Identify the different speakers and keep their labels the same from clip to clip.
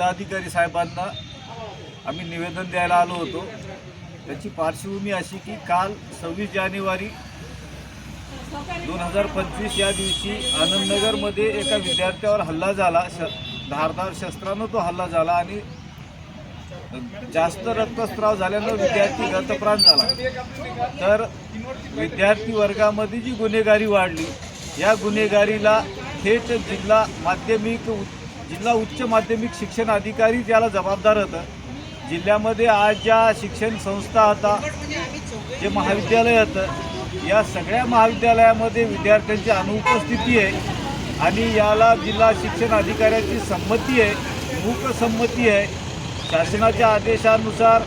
Speaker 1: जिल्हाधिकारी साहेबांना आम्ही निवेदन द्यायला आलो होतो. त्याची पार्श्वभूमी अशी की काल सव्वीस जानेवारी दोन हजार पंचवीस या दिवशी आनंदनगरमध्ये एका विद्यार्थ्यावर हल्ला झाला. श धारदार शस्त्रानं तो हल्ला झाला आणि जास्त रक्तस्राव झाल्यानं विद्यार्थी गतप्राण झाला. तर विद्यार्थी वर्गामध्ये जी गुन्हेगारी वाढली या गुन्हेगारीला थेट जिल्हा माध्यमिक उ- जिल्हा उच्च माध्यमिक शिक्षण अधिकारी त्याला जबाबदार होतं. जिल्ह्यामध्ये आज ज्या शिक्षण संस्था होता जे महाविद्यालय होतं या सगळ्या महाविद्यालयामध्ये विद्यार्थ्यांची अनुपस्थिती आहे आणि याला जिल्हा शिक्षण अधिकाऱ्याची संमती आहे मूक संमती आहे. शासनाच्या आदेशानुसार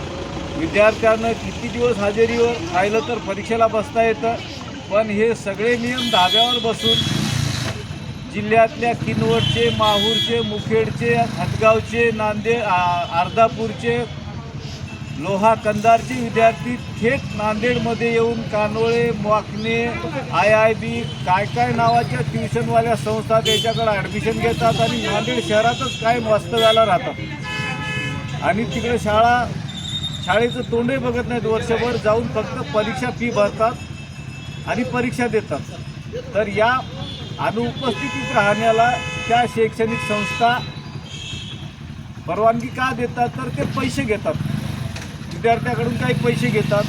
Speaker 1: विद्यार्थ्यांना किती दिवस हजेरीवर राहिलं तर परीक्षेला बसता येतं. पण हे सगळे नियम धाब्यावर बसून जिल्ह्यातल्या किनवटचे माहूरचे मुखेडचे हदगावचे नांदेड अर्धापूरचे लोहा कंदारचे विद्यार्थी थेट नांदेडमध्ये येऊन कानोळे वाकणे आय आय बी काय काय नावाच्या ट्युशनवाल्या संस्था त्याच्याकडे ॲडमिशन घेतात आणि नांदेड शहरातच कायम वास्तव्याला राहतात. आणि तिकडे शाळा शाळेचं तोंडही बघत नाहीत. वर्षभर जाऊन फक्त परीक्षा फी भरतात आणि परीक्षा देतात. तर या अनुपस्थितीत राहण्याला त्या शैक्षणिक संस्था परवानगी का देतात? तर ते पैसे घेतात. विद्यार्थ्याकडून काही पैसे घेतात.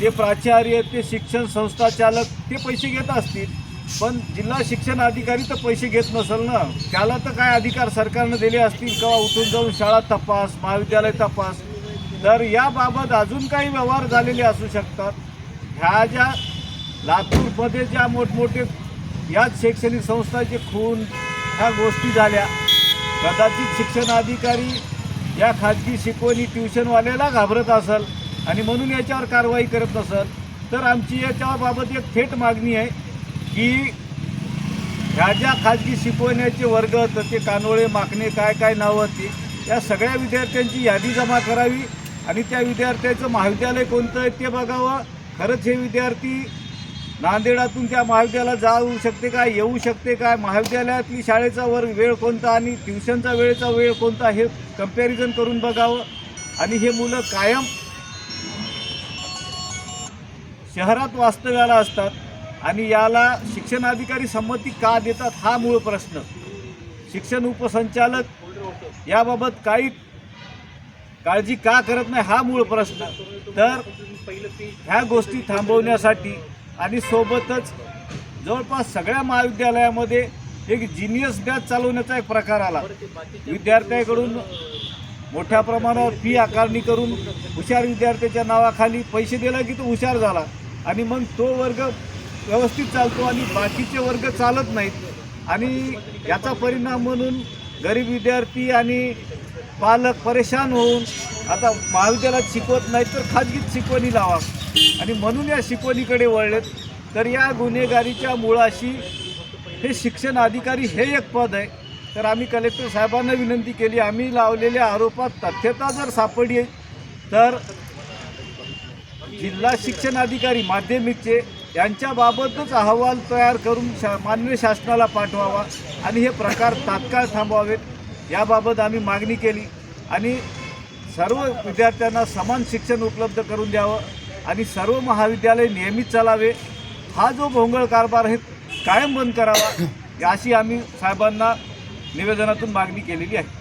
Speaker 1: ते प्राचार्य ते शिक्षण संस्था चालक ते पैसे घेत असतील. पण जिल्हा शिक्षण अधिकारी तर पैसे घेत नसेल ना? त्याला तर काय अधिकार सरकारनं दिले असतील किंवा उठून जाऊन शाळा तपास महाविद्यालय तपास? तर याबाबत अजून काही व्यवहार झालेले असू शकतात. ह्या ज्या लातूरमध्ये ज्या मोठमोठे याच शैक्षणिक संस्थांचे खून ह्या गोष्टी झाल्या कदाचित शिक्षण अधिकारी या खाजगी शिकवणी ट्युशनवाल्याला घाबरत असेल आणि म्हणून याच्यावर कारवाई करत नसेल तर आमची याच्यावर बाबत एक थेट मागणी आहे की ह्या ज्या खाजगी शिकवण्याचे वर्ग होतं ते कानोळे माकणे काय काय नावं होती या सगळ्या विद्यार्थ्यांची यादी जमा करावी आणि त्या विद्यार्थ्याचं महाविद्यालय कोणतं आहे ते बघावं. खरंच हे विद्यार्थी नांदेडातून त्या महाविद्यालयात जाऊ शकते काय येऊ शकते काय महाविद्यालयातली शाळेचा वर्ग वेळ कोणता आणि ट्युशनचा वेळेचा वेळ कोणता हे कंपॅरिझन करून बघावं. आणि हे मुलं कायम शहरात वास्तव्याला असतात आणि याला शिक्षणाधिकारी संमती का देतात हा मूळ प्रश्न. शिक्षण उपसंचालक याबाबत काही काळजी का करत नाही हा मूळ प्रश्न. तर ह्या गोष्टी थांबवण्यासाठी आणि सोबतच जवळपास सगळ्या महाविद्यालयामध्ये एक जिनियस बॅच चालवण्याचा एक प्रकार आला. विद्यार्थ्याकडून मोठ्या प्रमाणावर फी आकारणी करून हुशार विद्यार्थ्याच्या नावाखाली पैसे दिला की तो हुशार झाला. आणि मग तो वर्ग व्यवस्थित चालतो आणि बाकीचे वर्ग चालत नाहीत. आणि याचा परिणाम म्हणून गरीब विद्यार्थी आणि पालक परेशान होऊन आता महाविद्यालयात शिकवत नाहीत तर खाजगीत शिकवणी लावा. आणि म्हणून या शिकवणीकडे वळलेत. तर या गुन्हेगारीच्या मुळाशी हे शिक्षण अधिकारी हे एक पद आहे. तर आम्ही कलेक्टर साहेबांना विनंती केली. आम्ही लावलेल्या आरोपात तथ्यता जर सापडली तर जिल्हा शिक्षण अधिकारी माध्यमिकचे यांच्याबाबतच अहवाल तयार करून शा मान्य शासनाला पाठवावा आणि हे प्रकार तात्काळ थांबवावेत याबाबत आम्ही मागणी केली. आणि सर्व विद्यार्थ्यांना समान शिक्षण उपलब्ध करून द्यावं. आणि सर्व महाविद्यालय नियमित चालावे. हा जो भोंगळ कारभार आहे कायम बंद करावा अशी आम्ही साहेबांना निवेदनातून मागणी केलेली आहे.